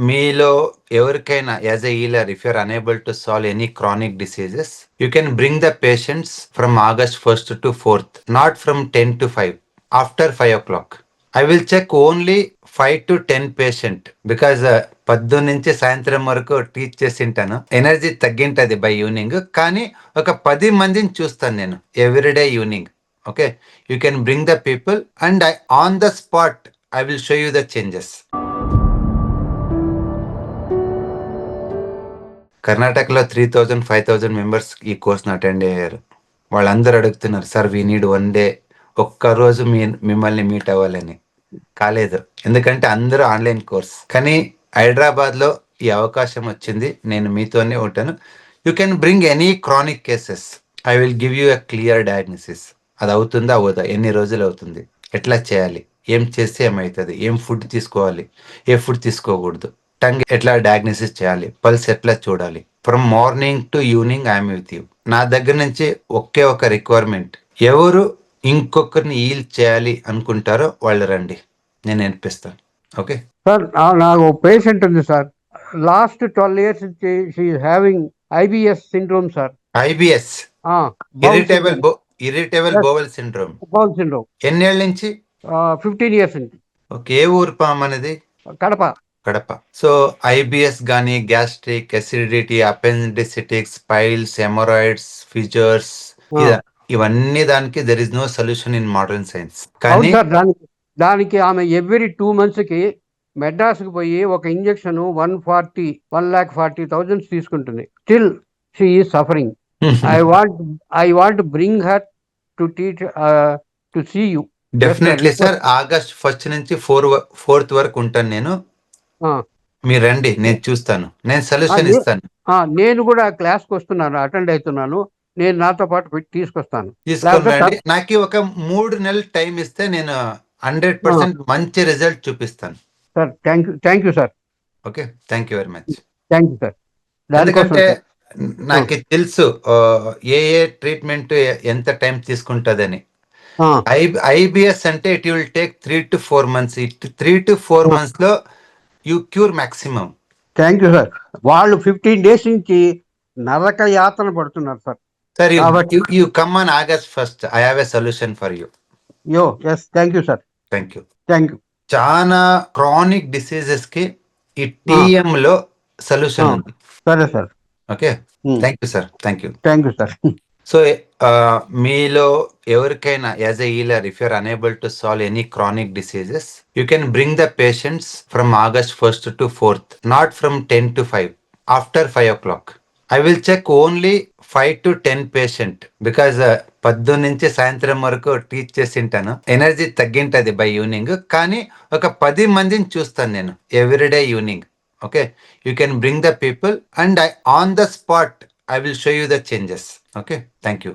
మీలో ఎవరికైనా as a healer if you're able to solve any chronic diseases you can bring the patients from August first to fourth not from ten to five after five o'clock I will check only five to ten patient because పద్దు నుంచి సాయంత్రం వరకు teach చేసి ఉంటాను energy తగ్గింటది by evening కానీ ఒక పది మందిని చూస్తాను నేను everyday evening okay you can bring the people and I on the spot I will show you the changes కర్ణాటకలో three thousand five thousand members ఈ కోర్స్ని అటెండ్ అయ్యారు. వాళ్ళందరూ అడుగుతున్నారు sir we need one day ఒక్క రోజు మీ మిమ్మల్ని మీట్ అవ్వాలని. కాలేదు. ఎందుకంటే అందరూ ఆన్లైన్ కోర్స్ కానీ హైదరాబాద్లో ఈ అవకాశం వచ్చింది. నేను మీతోనే ఉంటాను. You can bring any chronic cases I will give you a clear diagnosis అది అవుతుందా? అవుదా ఎన్ని రోజులు అవుతుంది? ఎట్లా చేయాలి? ఏం చేస్తే ఏమవుతుంది ఏం ఫుడ్ తీసుకోవాలి? ఏ ఫుడ్ తీసుకోకూడదు? టంగ్ ఎట్లా డయాగ్నోసిస్ చేయాలి? పల్స్ ఎట్లా చూడాలి? From morning to evening I'm with you నా దగ్గర నుంచి ఒకే ఒక రిక్వైర్మెంట్ ఎవరు ఇంకొకరిని హీల్ చేయాలి అనుకుంటారో వాళ్ళు రండి. నేను నేర్పిస్తాను. ఓకే సార్ నాకు పేషెంట్ ఉంది సార్ లాస్ట్ ట్వెల్వ్ ఇయర్స్ నుంచి she having IBS syndrome sir IBS irritable irritable. Bowel syndrome bowel syndrome ఎన్నేళ్ళ నుంచి? ఫిఫ్టీన్ ఇయర్స్ నుంచి. ఓకే ఏ ఊరు పామ్ అనేది? కడప. కడప. సో ఐబిఎస్ గానీ gastric acidity appendicitis piles haemorrhoids fissures. ఇవన్నీ దానికి there is no solution in modern science కానీ దానికి ఆమె ఎవ్రీ టూ మంత్స్కి మెడ్రాస్కి పోయి ఒక injection one forty one lakh forty thousands తీసుకుంటుంది. స్టిల్ షీ ఈ suffering I want I want bring her to teach to see you definitely sir August first నుంచి ఫోర్ ఫోర్త్ వరకు ఉంటాను నేను. మీరు రండి నేను చూస్తాను. నేను సొల్యూషన్ ఇస్తాను. నేను కూడా క్లాస్కి వస్తున్నాను అటెండ్ అవుతున్నాను. నేను నాతో పాటు తీసుకొస్తాను. రండి. నాకు ఒక మూడు నెలలు టైం ఇస్తే నేను హండ్రెడ్ పర్సెంట్ మంచి రిజల్ట్ చూపిస్తాను. Sir thank you thank you sir. Okay thank you very much. Thank you sir. ఎందుకంటే నాకు తెలుసు ఏ ఏ ట్రీట్మెంట్ ఎంత టైం తీసుకుంటుందని. ఐబిఎస్ అంటే it will take three to four months. Three to four. మంత్స్లో you cure maximum. Thank you sir. వాళ్ళు ఫిఫ్టీన్ డేస్ నుంచి నరక యాతన పడుతున్నారు sir. Sir you come on August first. I have a solution for you. Yes thank you sir. Thank you thank you చాలా chronic డిసీజెస్కి ఈ TM లో solution. ఉంది. సరే sir. Okay. Thank you sir. Thank you thank you sir. So మీలో ఎవరికైనా as a healer if you're able to solve any chronic diseases you can bring the patients from August first to fourth not from ten to five after five o'clock I will check only five to ten patient because పొద్దున్న నుంచి సాయంత్రం వరకు teach చేసింటాను energy తగ్గింటది by evening కానీ ఒక పది మందిని చూస్తాను నేను everyday evening okay you can bring the people and I on the spot I will show you the changes okay thank you